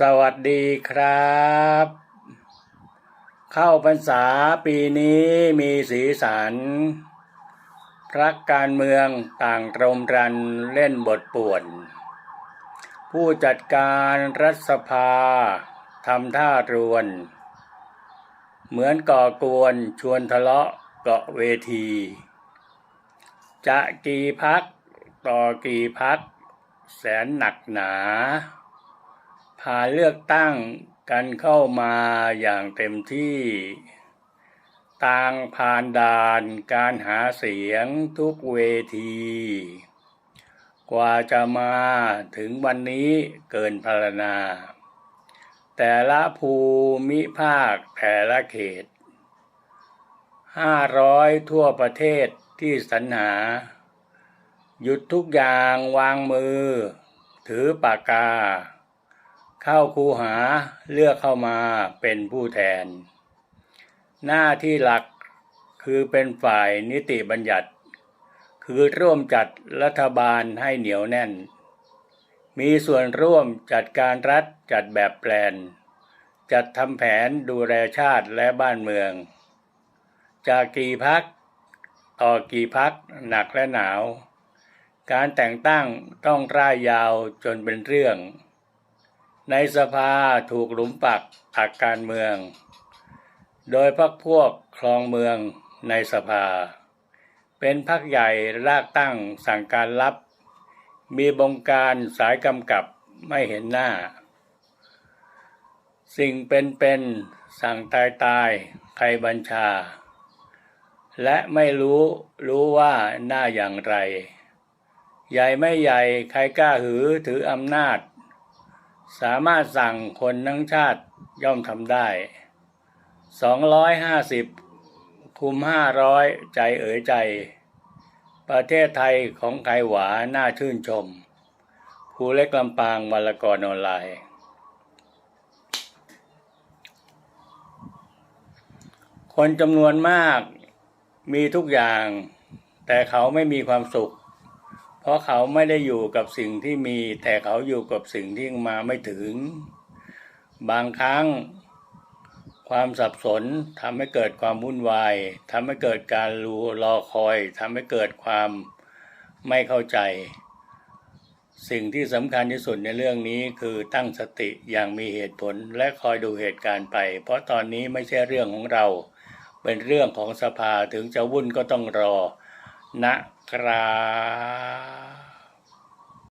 สวัสดีครับ เข้าพรรษาปีนี้มีสีสันพระการเมืองต่างตรมรันเล่นบทป่วน ผู้จัดการรัฐสภาทำท่ารวน เหมือนก่อกวนชวนทะเลาะเกาะเวที จะกี่พักต่อกี่พัก แสนหนักหนา พาเลือกตั้งกันเข้ามาอย่างเต็มที่ต่างผ่านด่านการหาเสียงทุกเวที กว่าจะมาถึงวันนี้เกินพรรณนา แต่ละภูมิภาคแต่ละเขต ห้าร้อยทั่วประเทศที่สรรหา หยุดทุกอย่างวางมือ ถือปากกา เข้าคูหาเลือกเข้ามาเป็นผู้แทน หน้าที่หลักคือเป็นฝ่ายนิติบัญญัติ คือร่วมจัดรัฐบาลให้เหนียวแน่น มีส่วนร่วมจัดการรัฐจัดแบบแปลน จัดทำแผนดูแลชาติและบ้านเมือง จากกี่พักต่อกี่พักหนักและหนาว การแต่งตั้งต้องร่ายยาวจนเป็นเรื่อง ในสภาถูกหลุมปักอักการเมือง โดยพักพวกคลองเมืองในสภา เป็นพักใหญ่รากตั้งสั่งการลับ มีบงการสายกำกับไม่เห็นหน้า สิ่งเป็นเป็นสั่งตายตายใครบัญชา และไม่รู้รู้ว่าหน้าอย่างไร ใหญ่ไม่ใหญ่ใครกล้าหือถืออำนาจ สามารถสั่งคนทั้งชาติย่อมทำได้สองร้อยห้าสิบคุมห้าร้อยใจเอ๋ยใจ ประเทศไทยของใครหวาน่าชื่นชมครูเล็กลำปางวรรณกรออนไลน์คนจำนวนมากมีทุกอย่าง แต่เขาไม่มีความสุข เพราะเขาไม่ได้อยู่กับสิ่งที่มี แต่เขาอยู่กับสิ่งที่มาไม่ถึง บางครั้ง ความสับสนทำให้เกิดความวุ่นวายทำให้เกิดการรูรอคอยทำให้เกิดความไม่เข้าใจ สิ่งที่สำคัญที่สุดในเรื่องนี้คือตั้งสติอย่างมีเหตุผลและคอยดูเหตุการณ์ไป เพราะตอนนี้ไม่ใช่เรื่องของเรา เป็นเรื่องของสภาถึงจะวุ่นก็ต้องรอ นะครับ